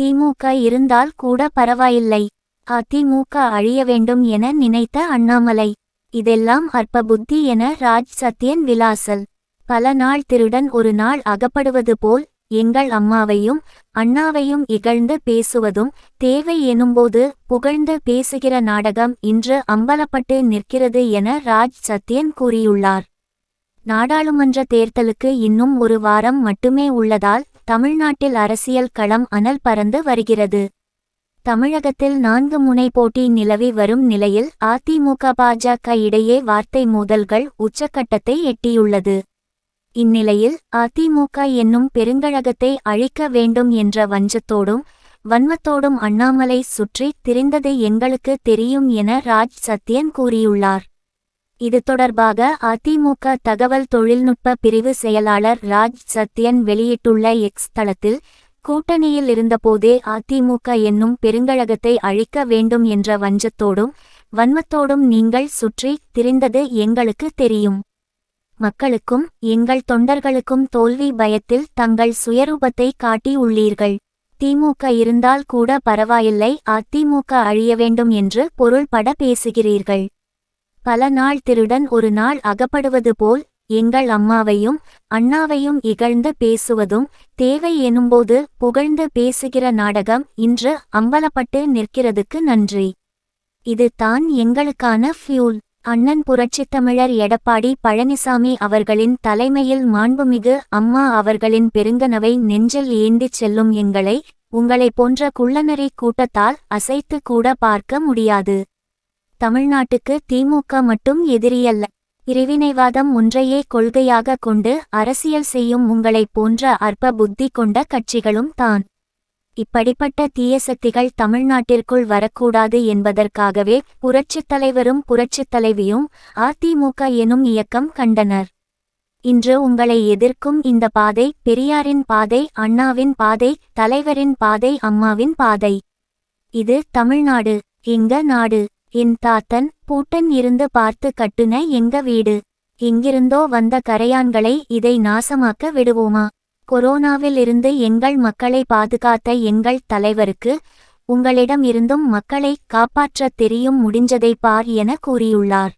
திமுக இருந்தால் கூட பரவாயில்லை. அதிமுக அழிய வேண்டும் என நினைத்த அண்ணாமலை. இதெல்லாம் அற்ப புத்தி என ராஜ் சத்யன் விலாசல். பல நாள் திருடன் ஒரு நாள் அகப்படுவது போல் எங்கள் அம்மாவையும் அண்ணாவையும் இகழ்ந்து பேசுவதும் தேவை எனும்போது புகழ்ந்து பேசுகிற நாடகம் இன்று அம்பலப்பட்டு நிற்கிறது என ராஜ் சத்யன் கூறியுள்ளார். நாடாளுமன்ற தேர்தலுக்கு இன்னும் ஒரு வாரம் மட்டுமே உள்ளதால் தமிழ்நாட்டில் அரசியல் களம் அனல் பறந்து வருகிறது. தமிழகத்தில் நான்கு முனை போட்டி நிலவி வரும் நிலையில் அதிமுக பாஜக இடையே வார்த்தை மோதல்கள் உச்சக்கட்டத்தை எட்டியுள்ளது. இந்நிலையில் அதிமுக என்னும் பெருங்கழகத்தை அழிக்க வேண்டும் என்ற வஞ்சத்தோடும் வன்மத்தோடும் அண்ணாமலை சுற்றி திரிந்தது எங்களுக்கு தெரியும் என ராஜ் சத்யன் கூறியுள்ளார். இது தொடர்பாக அதிமுக தகவல் தொழில்நுட்ப பிரிவு செயலாளர் ராஜ் சத்யன் வெளியிட்டுள்ள எக்ஸ் தளத்தில் கூட்டணியில் இருந்தபோதே அதிமுக என்னும் பெருங்கழகத்தை அழிக்க வேண்டும் என்ற வஞ்சத்தோடும் வன்மத்தோடும் நீங்கள் சுற்றி திரிந்தது எங்களுக்கு தெரியும். மக்களுக்கும் எங்கள் தொண்டர்களுக்கும் தோல்வி பயத்தில் தங்கள் சுயரூபத்தை காட்டி உள்ளீர்கள். திமுக இருந்தால் கூட பரவாயில்லை அதிமுக அழிய வேண்டும் என்று பொருள்பட பேசுகிறீர்கள். பல நாள் திருடன் ஒரு நாள் அகப்படுவது போல் எங்கள் அம்மாவையும் அண்ணாவையும் இகழ்ந்து பேசுவதும் தேவை எனும்போது புகழ்ந்து பேசுகிற நாடகம் இன்று அம்பலப்பட்டு நிற்கிறதுக்கு நன்றி. இது தான் எங்களுக்கான ஃபியூல். அண்ணன் புரட்சித் தமிழர் எடப்பாடி பழனிசாமி அவர்களின் தலைமையில் மாண்புமிகு அம்மா அவர்களின் பெருங்கனவை நெஞ்சில் ஏந்திச் செல்லும் எங்களை உங்களை போன்ற குள்ளநரி கூட்டத்தால் அசைத்து கூட பார்க்க முடியாது. தமிழ்நாட்டுக்கு திமுக மட்டும் எதிரியல்ல. பிரிவினைவாதம் ஒன்றையே கொள்கையாக கொண்டு அரசியல் செய்யும் உங்களைப் போன்ற அற்ப புத்தி கொண்ட கட்சிகளும் தான். இப்படிப்பட்ட தீய சக்திகள் தமிழ்நாட்டிற்குள் வரக்கூடாது என்பதற்காகவே புரட்சித் தலைவரும் புரட்சித் தலைவியும் அதிமுக எனும் இயக்கம் கண்டனர். இன்று உங்களை எதிர்க்கும் இந்த பாதை பெரியாரின் பாதை அண்ணாவின் பாதை தலைவரின் பாதை அம்மாவின் பாதை. இது தமிழ்நாடு. எங்க நாடு? என் தாத்தன் பூட்டன் இருந்து பார்த்து கட்டுன எங்க வீடு? எங்கிருந்தோ வந்த கரையான்களை இதை நாசமாக்க விடுவோமா? கொரோனாவில் இருந்து எங்கள் மக்களை பாதுகாத்த எங்கள் தலைவருக்கு உங்களிடம் இருந்தும் மக்களை காப்பாற்றத் தெரியும் முடிஞ்சதை பார் என கூறியுள்ளார்.